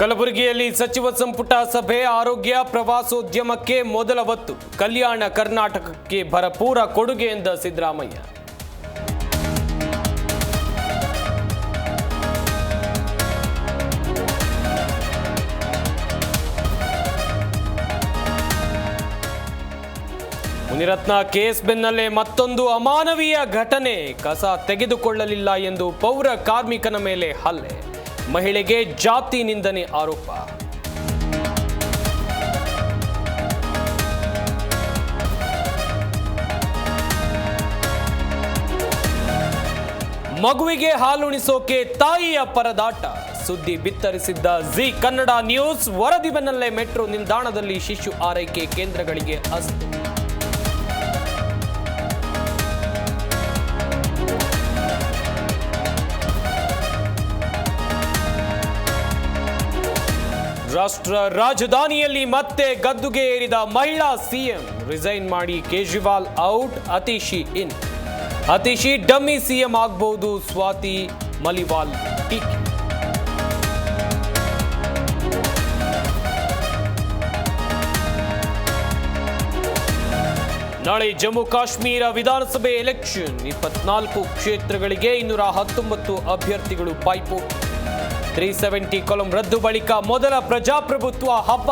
ಕಲಬುರಗಿಯಲ್ಲಿ ಸಚಿವ ಸಂಪುಟ ಸಭೆ, ಆರೋಗ್ಯ ಪ್ರವಾಸೋದ್ಯಮಕ್ಕೆ ಮೊದಲ ಒತ್ತು. ಕಲ್ಯಾಣ ಕರ್ನಾಟಕಕ್ಕೆ ಭರಪೂರ ಕೊಡುಗೆ ಎಂದ ಸಿದ್ದರಾಮಯ್ಯ. ಮುನಿರತ್ನ ಕೇಸ್ ಬೆನ್ನಲ್ಲೇ ಮತ್ತೊಂದು ಅಮಾನವೀಯ ಘಟನೆ. ಕಸ ತೆಗೆದುಕೊಳ್ಳಲಿಲ್ಲ ಎಂದು ಪೌರ ಕಾರ್ಮಿಕನ ಮೇಲೆ ಹಲ್ಲೆ. ಮಹಿಳೆಗೆ ಜಾತಿ ನಿಂದನೆ ಆರೋಪ. ಮಗುವಿಗೆ ಹಾಲುಣಿಸೋಕೆ ತಾಯಿಯ ಪರದಾಟ. ಸುದ್ದಿ ಬಿತ್ತರಿಸಿದ್ದ ಜಿ ಕನ್ನಡ ನ್ಯೂಸ್, ವರದಿ ಬೆನ್ನಲ್ಲೇ ಮೆಟ್ರೋ ನಿಲ್ದಾಣದಲ್ಲಿ ಶಿಶು ಆರೈಕೆ ಕೇಂದ್ರಗಳಿಗೆ ಅಸ್ತು. ರಾಷ್ಟ್ರ ರಾಜಧಾನಿಯಲ್ಲಿ ಮತ್ತೆ ಗದ್ದುಗೆ ಏರಿದ ಮಹಿಳಾ ಸಿಎಂ. ರಿಸೈನ್ ಮಾಡಿ Kejriwal out, Atishi in. Atishi dummy CM ಆಗಬಹುದು ಸ್ವಾತಿ ಮಲಿವಾಲ್ ಟೀಕೆ. ನಾಳೆ ಜಮ್ಮು ಕಾಶ್ಮೀರ ವಿಧಾನಸಭೆ ಎಲೆಕ್ಷನ್. ಇಪ್ಪತ್ನಾಲ್ಕು ಕ್ಷೇತ್ರಗಳಿಗೆ ಇನ್ನೂರ ಹತ್ತೊಂಬತ್ತು ಅಭ್ಯರ್ಥಿಗಳು ಪೈಪೋಟಿ. ತ್ರೀ ಸೆವೆಂಟಿ ಕೊಲಂ ರದ್ದು ಬಳಿಕ ಮೊದಲ ಪ್ರಜಾಪ್ರಭುತ್ವ ಹಬ್ಬ.